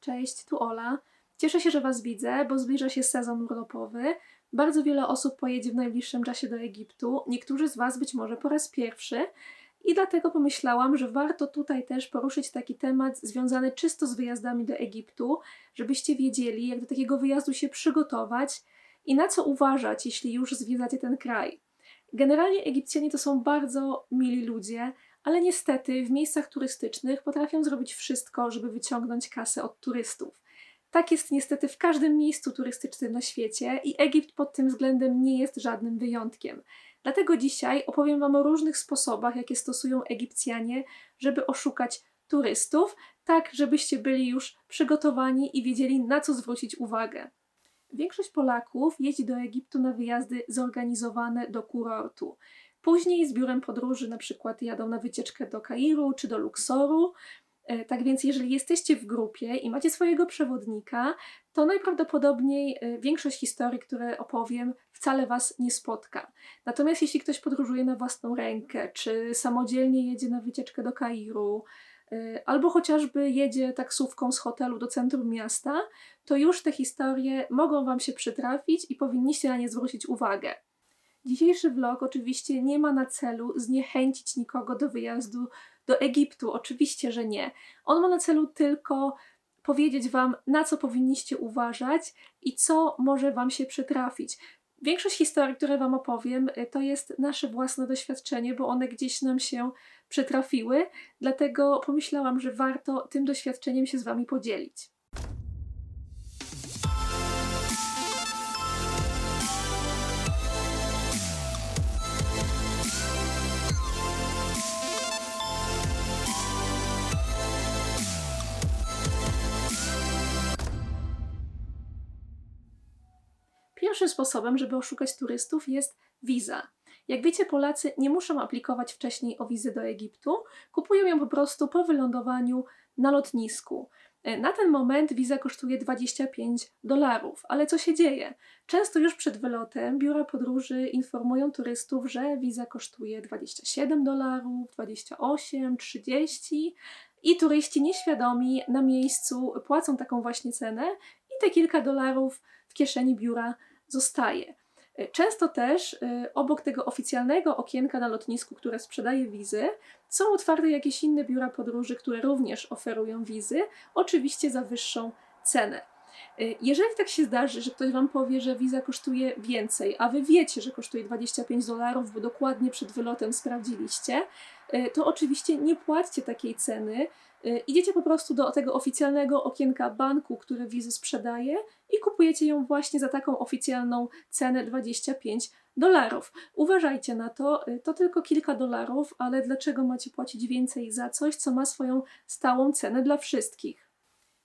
Cześć, tu Ola. Cieszę się, że Was widzę, bo zbliża się sezon urlopowy. Bardzo wiele osób pojedzie w najbliższym czasie do Egiptu, niektórzy z Was być może po raz pierwszy. I dlatego pomyślałam, że warto tutaj też poruszyć taki temat związany czysto z wyjazdami do Egiptu, żebyście wiedzieli, jak do takiego wyjazdu się przygotować i na co uważać, jeśli już zwiedzacie ten kraj. Generalnie Egipcjanie to są bardzo mili ludzie, ale niestety w miejscach turystycznych potrafią zrobić wszystko, żeby wyciągnąć kasę od turystów. Tak jest niestety w każdym miejscu turystycznym na świecie i Egipt pod tym względem nie jest żadnym wyjątkiem. Dlatego dzisiaj opowiem Wam o różnych sposobach, jakie stosują Egipcjanie, żeby oszukać turystów, tak żebyście byli już przygotowani i wiedzieli, na co zwrócić uwagę. Większość Polaków jeździ do Egiptu na wyjazdy zorganizowane do kurortu. Później z biurem podróży na przykład jadą na wycieczkę do Kairu czy do Luksoru. E, Tak więc, jeżeli jesteście w grupie i macie swojego przewodnika, to najprawdopodobniej e, większość historii, które opowiem, wcale Was nie spotka. Natomiast jeśli ktoś podróżuje na własną rękę, czy samodzielnie jedzie na wycieczkę do Kairu, albo chociażby jedzie taksówką z hotelu do centrum miasta, to już te historie mogą Wam się przytrafić i powinniście na nie zwrócić uwagę. Dzisiejszy vlog oczywiście nie ma na celu zniechęcić nikogo do wyjazdu do Egiptu. Oczywiście, że nie. On ma na celu tylko powiedzieć Wam, na co powinniście uważać i co może Wam się przytrafić. Większość historii, które Wam opowiem, y, to jest nasze własne doświadczenie, bo one gdzieś nam się przytrafiły, dlatego pomyślałam, że warto tym doświadczeniem się z Wami podzielić. Pierwszym sposobem, żeby oszukać turystów jest wiza. Jak wiecie, Polacy nie muszą aplikować wcześniej o wizę do Egiptu, kupują ją po prostu po wylądowaniu na lotnisku. E, Na ten moment wiza kosztuje 25 dolarów, ale co się dzieje? Często już przed wylotem biura podróży informują turystów, że wiza kosztuje 27 dolarów, 28, 30 i turyści nieświadomi na miejscu płacą taką właśnie cenę i te kilka dolarów w kieszeni biura zostaje. Y, Często też y, obok tego oficjalnego okienka na lotnisku, które sprzedaje wizy, są otwarte jakieś inne biura podróży, które również oferują wizy, oczywiście za wyższą cenę. Y, Jeżeli tak się zdarzy, że ktoś Wam powie, że wiza kosztuje więcej, a Wy wiecie, że kosztuje 25 dolarów, bo dokładnie przed wylotem sprawdziliście, y, to oczywiście nie płaccie takiej ceny. Y, Idziecie po prostu do tego oficjalnego okienka banku, który wizy sprzedaje i kupujecie ją właśnie za taką oficjalną cenę 25 dolarów. Uważajcie na to, to tylko kilka dolarów, ale dlaczego macie płacić więcej za coś, co ma swoją stałą cenę dla wszystkich?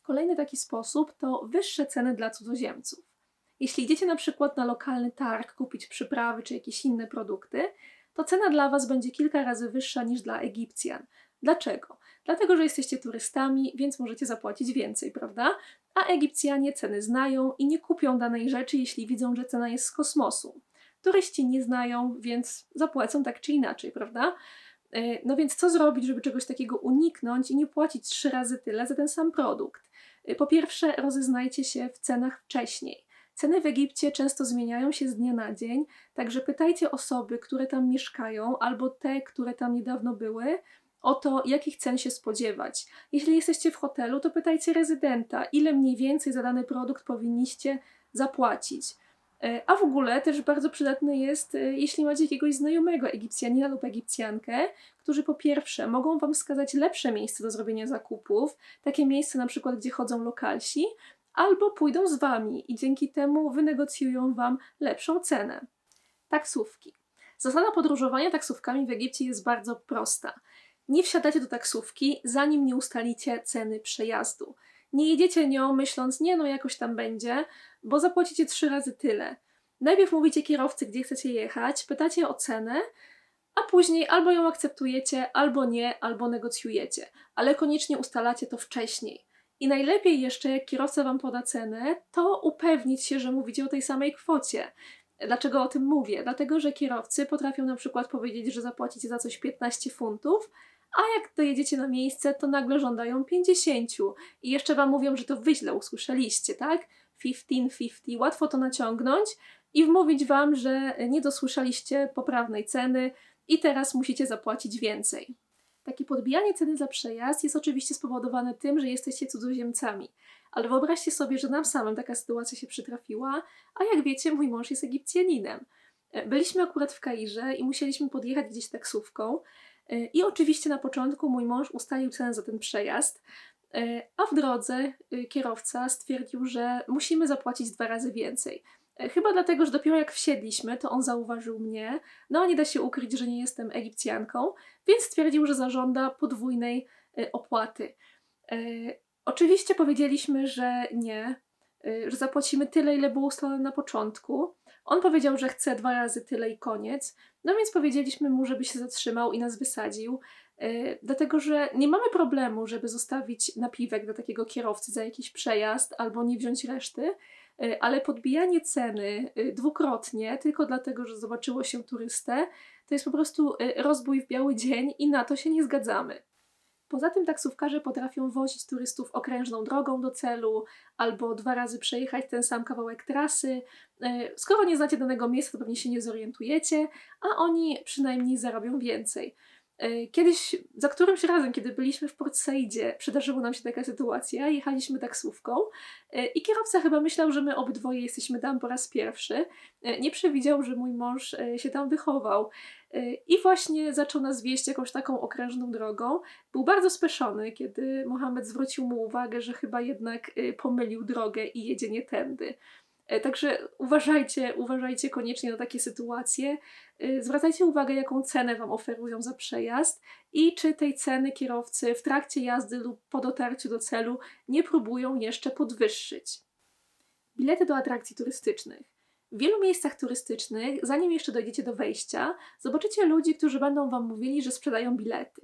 Kolejny taki sposób to wyższe ceny dla cudzoziemców. Jeśli idziecie na przykład na lokalny targ kupić przyprawy czy jakieś inne produkty, to cena dla Was będzie kilka razy wyższa niż dla Egipcjan. Dlaczego? Dlatego, że jesteście turystami, więc możecie zapłacić więcej, prawda? A Egipcjanie ceny znają i nie kupią danej rzeczy, jeśli widzą, że cena jest z kosmosu. Turyści nie znają, więc zapłacą tak czy inaczej, prawda? E, No więc co zrobić, żeby czegoś takiego uniknąć i nie płacić trzy razy tyle za ten sam produkt? Po pierwsze, rozeznajcie się w cenach wcześniej. Ceny w Egipcie często zmieniają się z dnia na dzień, także pytajcie osoby, które tam mieszkają, albo te, które tam niedawno były, o to, jakich cen się spodziewać. Jeśli jesteście w hotelu, to pytajcie rezydenta, ile mniej więcej za dany produkt powinniście zapłacić. E, A w ogóle też bardzo przydatne jest, e, jeśli macie jakiegoś znajomego Egipcjanina lub Egipcjankę, którzy po pierwsze mogą Wam wskazać lepsze miejsce do zrobienia zakupów, takie miejsce na przykład, gdzie chodzą lokalsi, albo pójdą z Wami i dzięki temu wynegocjują Wam lepszą cenę. Taksówki. Zasada podróżowania taksówkami w Egipcie jest bardzo prosta. Nie wsiadacie do taksówki, zanim nie ustalicie ceny przejazdu. Nie jedziecie nią myśląc, nie no, jakoś tam będzie, bo zapłacicie trzy razy tyle. Najpierw mówicie kierowcy, gdzie chcecie jechać, pytacie o cenę, a później albo ją akceptujecie, albo nie, albo negocjujecie, ale koniecznie ustalacie to wcześniej. I najlepiej jeszcze, jak kierowca Wam poda cenę, to upewnić się, że mówicie o tej samej kwocie. Dlaczego o tym mówię? Dlatego, że kierowcy potrafią na przykład powiedzieć, że zapłacicie za coś 15 funtów, a jak dojedziecie na miejsce, to nagle żądają 50 i jeszcze wam mówią, że to wy źle usłyszeliście, tak? 1550, łatwo to naciągnąć i wmówić wam, że nie dosłyszeliście poprawnej ceny i teraz musicie zapłacić więcej. Takie podbijanie ceny za przejazd jest oczywiście spowodowane tym, że jesteście cudzoziemcami. Ale wyobraźcie sobie, że nam samym taka sytuacja się przytrafiła, a jak wiecie, mój mąż jest Egipcjaninem. E, Byliśmy akurat w Kairze i musieliśmy podjechać gdzieś taksówką. E, I oczywiście na początku mój mąż ustalił cenę za ten przejazd, e, a w drodze e, kierowca stwierdził, że musimy zapłacić dwa razy więcej. Chyba dlatego, że dopiero jak wsiedliśmy, to on zauważył mnie, no a nie da się ukryć, że nie jestem Egipcjanką, więc stwierdził, że zażąda podwójnej opłaty. Oczywiście powiedzieliśmy, że nie, że zapłacimy tyle, ile było ustalone na początku. On powiedział, że chce dwa razy tyle i koniec. No więc powiedzieliśmy mu, żeby się zatrzymał i nas wysadził. y, Dlatego, że nie mamy problemu, żeby zostawić napiwek dla takiego kierowcy za jakiś przejazd albo nie wziąć reszty, y, ale podbijanie ceny y, dwukrotnie tylko dlatego, że zobaczyło się turystę, to jest po prostu rozbój w biały dzień i na to się nie zgadzamy. Poza tym taksówkarze potrafią wozić turystów okrężną drogą do celu albo dwa razy przejechać ten sam kawałek trasy. E, Skoro nie znacie danego miejsca, to pewnie się nie zorientujecie, a oni przynajmniej zarobią więcej. E, Kiedyś, za którymś razem, kiedy byliśmy w Port Saidzie, przydarzyła nam się taka sytuacja. Jechaliśmy taksówką e, i kierowca chyba myślał, że my obydwoje jesteśmy tam po raz pierwszy. Nie przewidział, że mój mąż się tam wychował. E, I właśnie zaczął nas wieść jakąś taką okrężną drogą. Był bardzo speszony, kiedy Mohamed zwrócił mu uwagę, że chyba jednak e, pomylił drogę i jedzie nie tędy. E, Także uważajcie, uważajcie koniecznie na takie sytuacje. E, Zwracajcie uwagę, jaką cenę Wam oferują za przejazd i czy tej ceny kierowcy w trakcie jazdy lub po dotarciu do celu nie próbują jeszcze podwyższyć. Bilety do atrakcji turystycznych. W wielu miejscach turystycznych, zanim jeszcze dojdziecie do wejścia, zobaczycie ludzi, którzy będą Wam mówili, że sprzedają bilety.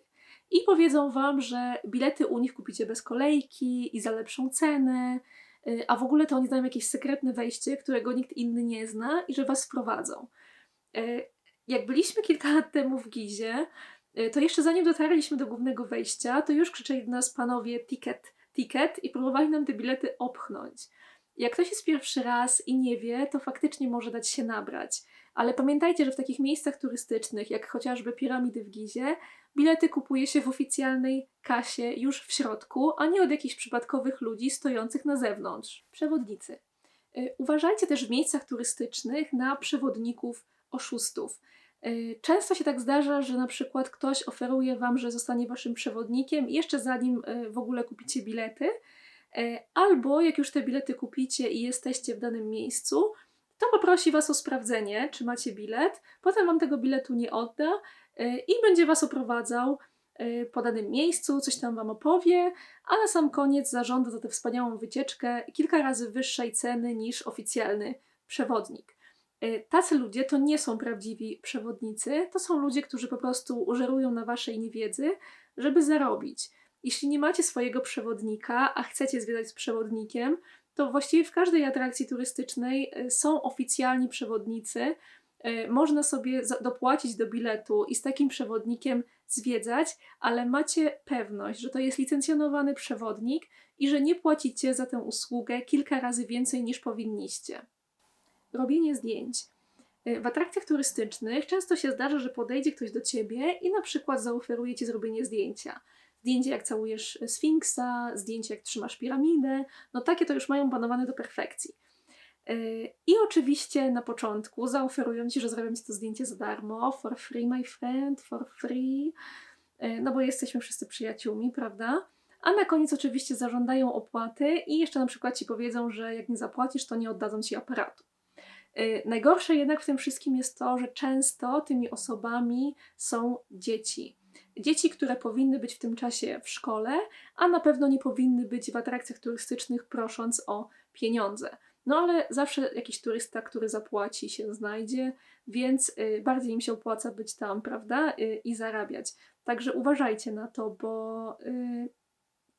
I powiedzą Wam, że bilety u nich kupicie bez kolejki i za lepszą cenę, y, a w ogóle to oni znają jakieś sekretne wejście, którego nikt inny nie zna i że Was wprowadzą. Y, Jak byliśmy kilka lat temu w Gizie, y, to jeszcze zanim dotarliśmy do głównego wejścia, to już krzyczeli do nas panowie ticket, ticket i próbowali nam te bilety opchnąć. Jak ktoś jest pierwszy raz i nie wie, to faktycznie może dać się nabrać. Ale pamiętajcie, że w takich miejscach turystycznych, jak chociażby piramidy w Gizie, bilety kupuje się w oficjalnej kasie już w środku, a nie od jakichś przypadkowych ludzi stojących na zewnątrz. Przewodnicy. Y, Uważajcie też w miejscach turystycznych na przewodników oszustów. Y, Często się tak zdarza, że na przykład ktoś oferuje wam, że zostanie waszym przewodnikiem jeszcze zanim y, w ogóle kupicie bilety, albo jak już te bilety kupicie i jesteście w danym miejscu, to poprosi was o sprawdzenie, czy macie bilet, potem wam tego biletu nie odda y, i będzie was oprowadzał y, po danym miejscu, coś tam wam opowie, a na sam koniec zażąda za tę wspaniałą wycieczkę kilka razy wyższej ceny niż oficjalny przewodnik. Tacy ludzie to nie są prawdziwi przewodnicy, to są ludzie, którzy po prostu użerują na waszej niewiedzy, żeby zarobić. Jeśli nie macie swojego przewodnika, a chcecie zwiedzać z przewodnikiem, to właściwie w każdej atrakcji turystycznej y, są oficjalni przewodnicy. Y, Można sobie dopłacić do biletu i z takim przewodnikiem zwiedzać, ale macie pewność, że to jest licencjonowany przewodnik i że nie płacicie za tę usługę kilka razy więcej niż powinniście robienie zdjęć. Y, W atrakcjach turystycznych często się zdarza, że podejdzie ktoś do ciebie i na przykład zaoferuje ci zrobienie zdjęcia. Zdjęcie jak całujesz Sfinksa, zdjęcie jak trzymasz piramidę, no takie to już mają panowane do perfekcji. Y, I oczywiście na początku zaoferują ci, że zrobią ci to zdjęcie za darmo, for free my friend, for free, Y, no bo jesteśmy wszyscy przyjaciółmi, prawda? A na koniec oczywiście zażądają opłaty i jeszcze na przykład ci powiedzą, że jak nie zapłacisz, to nie oddadzą ci aparatu. Najgorsze jednak w tym wszystkim jest to, że często tymi osobami są dzieci. Dzieci, które powinny być w tym czasie w szkole, a na pewno nie powinny być w atrakcjach turystycznych prosząc o pieniądze. No ale zawsze jakiś turysta, który zapłaci, się znajdzie, więc y, bardziej im się opłaca być tam, prawda? Y, I zarabiać. Także uważajcie na to, bo y,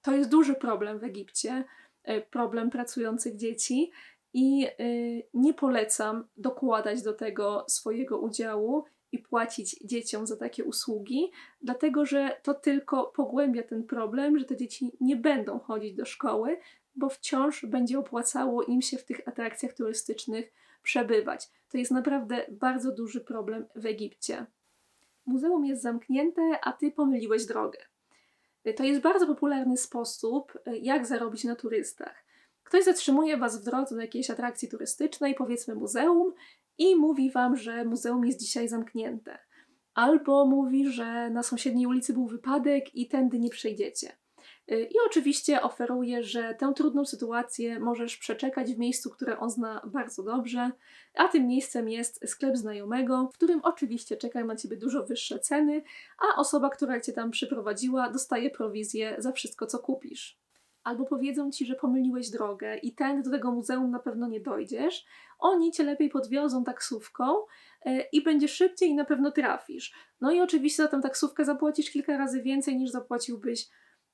to jest duży problem w Egipcie, problem pracujących dzieci i nie polecam dokładać do tego swojego udziału i płacić dzieciom za takie usługi, dlatego że to tylko pogłębia ten problem, że te dzieci nie będą chodzić do szkoły, bo wciąż będzie opłacało im się w tych atrakcjach turystycznych przebywać. To jest naprawdę bardzo duży problem w Egipcie. Muzeum jest zamknięte, a ty pomyliłeś drogę. To jest bardzo popularny sposób, jak zarobić na turystach. Ktoś zatrzymuje was w drodze do jakiejś atrakcji turystycznej, powiedzmy muzeum, i mówi wam, że muzeum jest dzisiaj zamknięte. Albo mówi, że na sąsiedniej ulicy był wypadek i tędy nie przejdziecie. Y, I oczywiście oferuje, że tę trudną sytuację możesz przeczekać w miejscu, które on zna bardzo dobrze, a tym miejscem jest sklep znajomego, w którym oczywiście czekają na ciebie dużo wyższe ceny, a osoba, która cię tam przyprowadziła, dostaje prowizję za wszystko, co kupisz. Albo powiedzą ci, że pomyliłeś drogę i ten do tego muzeum na pewno nie dojdziesz. Oni cię lepiej podwiozą taksówką y, i będzie szybciej i na pewno trafisz. No i oczywiście za tę taksówkę zapłacisz kilka razy więcej niż zapłaciłbyś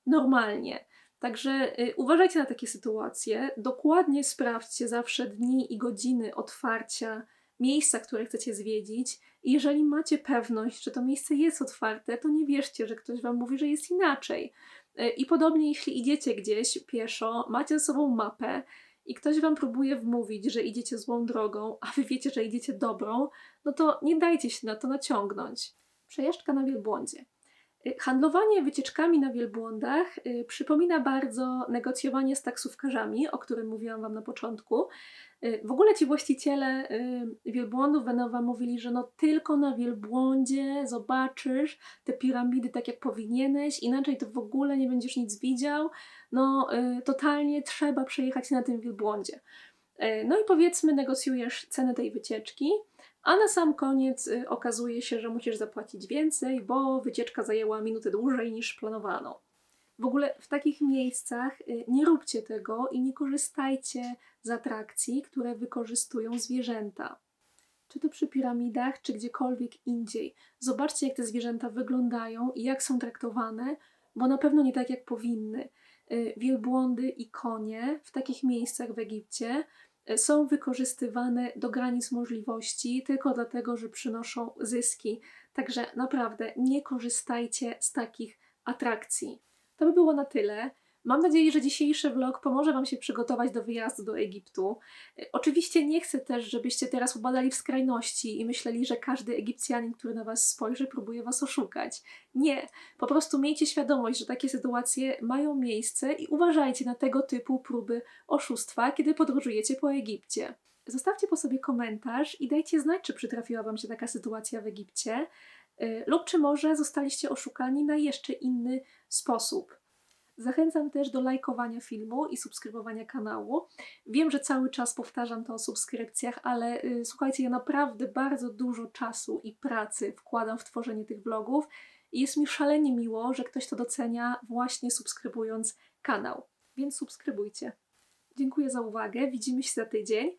normalnie. Także y, uważajcie na takie sytuacje. Dokładnie sprawdźcie zawsze dni i godziny otwarcia miejsca, które chcecie zwiedzić. I jeżeli macie pewność, że to miejsce jest otwarte, to nie wierzcie, że ktoś wam mówi, że jest inaczej. Y, I podobnie, jeśli idziecie gdzieś pieszo, macie ze sobą mapę i ktoś wam próbuje wmówić, że idziecie złą drogą, a wy wiecie, że idziecie dobrą, no to nie dajcie się na to naciągnąć. Przejażdżka na wielbłądzie. Y, Handlowanie wycieczkami na wielbłądach y, przypomina bardzo negocjowanie z taksówkarzami, o którym mówiłam Wam na początku. Y, w ogóle ci właściciele wielbłądów będą Wam mówili, że no tylko na wielbłądzie zobaczysz te piramidy tak jak powinieneś, inaczej to w ogóle nie będziesz nic widział. No totalnie trzeba przejechać na tym wielbłądzie. No i powiedzmy negocjujesz cenę tej wycieczki, a na sam koniec y, okazuje się, że musisz zapłacić więcej, bo wycieczka zajęła minutę dłużej niż planowano. W ogóle w takich miejscach y, nie róbcie tego i nie korzystajcie z atrakcji, które wykorzystują zwierzęta. Czy to przy piramidach, czy gdziekolwiek indziej. Zobaczcie, jak te zwierzęta wyglądają i jak są traktowane, bo na pewno nie tak, jak powinny. Y, Wielbłądy i konie w takich miejscach w Egipcie są wykorzystywane do granic możliwości tylko dlatego, że przynoszą zyski. Także naprawdę nie korzystajcie z takich atrakcji. To by było na tyle. Mam nadzieję, że dzisiejszy vlog pomoże Wam się przygotować do wyjazdu do Egiptu. Y, Oczywiście nie chcę też, żebyście teraz upadali w skrajności i myśleli, że każdy Egipcjanin, który na Was spojrzy, próbuje Was oszukać. Nie, po prostu miejcie świadomość, że takie sytuacje mają miejsce i uważajcie na tego typu próby oszustwa, kiedy podróżujecie po Egipcie. Zostawcie po sobie komentarz i dajcie znać, czy przytrafiła Wam się taka sytuacja w Egipcie, y, lub czy może zostaliście oszukani na jeszcze inny sposób. Zachęcam też do lajkowania filmu i subskrybowania kanału. Wiem, że cały czas powtarzam to o subskrypcjach, ale y, słuchajcie, ja naprawdę bardzo dużo czasu i pracy wkładam w tworzenie tych vlogów i jest mi szalenie miło, że ktoś to docenia właśnie subskrybując kanał. Więc subskrybujcie. Dziękuję za uwagę, widzimy się za tydzień.